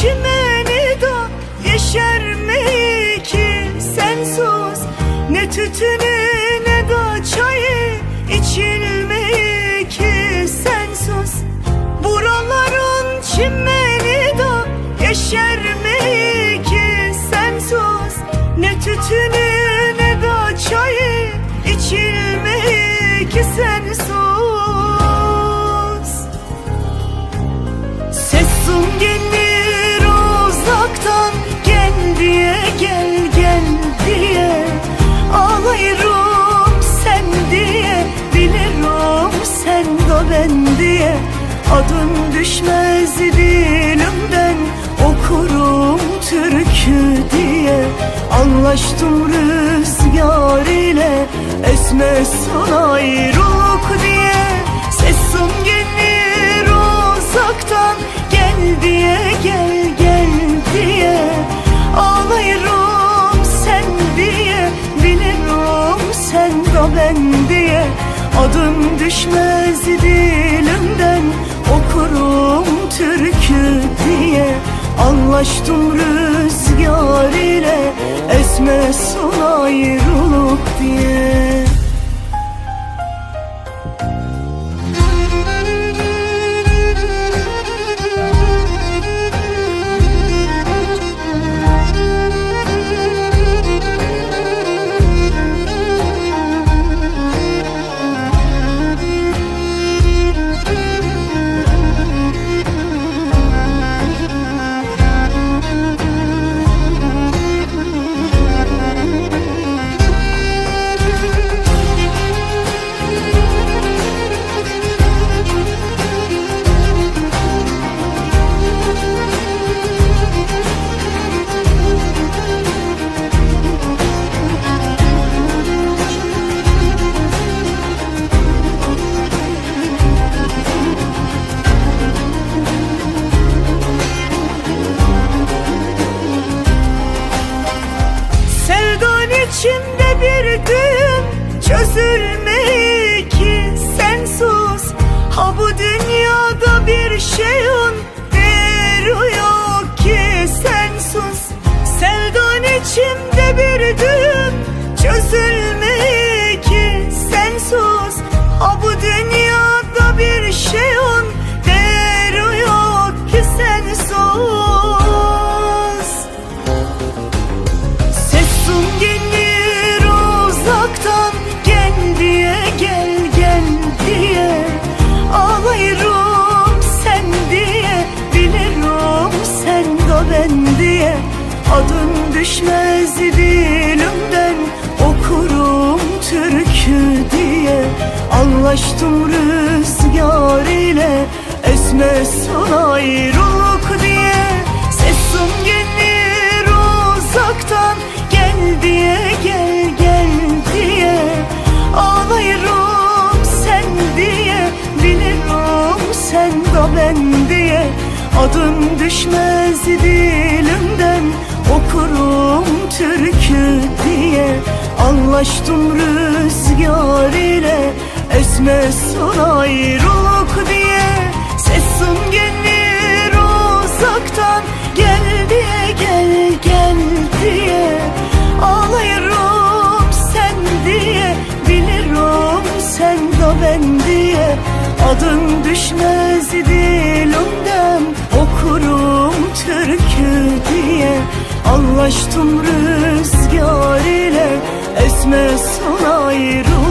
çimeni da yeşer mi ki? Sensiz Ne tütünü ne de çayı içilmi ki? Sensiz Buraların çimeni da yeşer gel gel diye Ağlayırım sen diye Bilirim sen de ben diye. Adın düşmez dilimden Okurum türkü diye. Anlaştım rüzgar ile Esmesin ayrılık diye ben diye Adım düşmez dilimden Okurum türkü diye Anlaştım rüzgar ile Esmesin ayrılık diye içimde bir düğüm Çözülmeyi ki sen Ha bu dünyada bir şeyin Değeri yok ki sen sus Sevdan içimde Adın düşmez dilimden Okurum türkü diye. Anlaştım rüzgar ile Esmesin ayrılık diye. Sesim gelir uzaktan Gel diye gel gel diye. Ağlayırım sen diye Bilirim sen de ben diye. Adın düşmez dilimden Anlaştım rüzgar ile Esmesin ayrılık diye. Sesim gelir uzaktan Gel diye gel gel diye. Ağlayırım sen diye Bilirim sen de ben diye. Adın düşmez dilimden Okurum türkü diye. Anlaştım rüzgar ile Esmesin ayrılık diye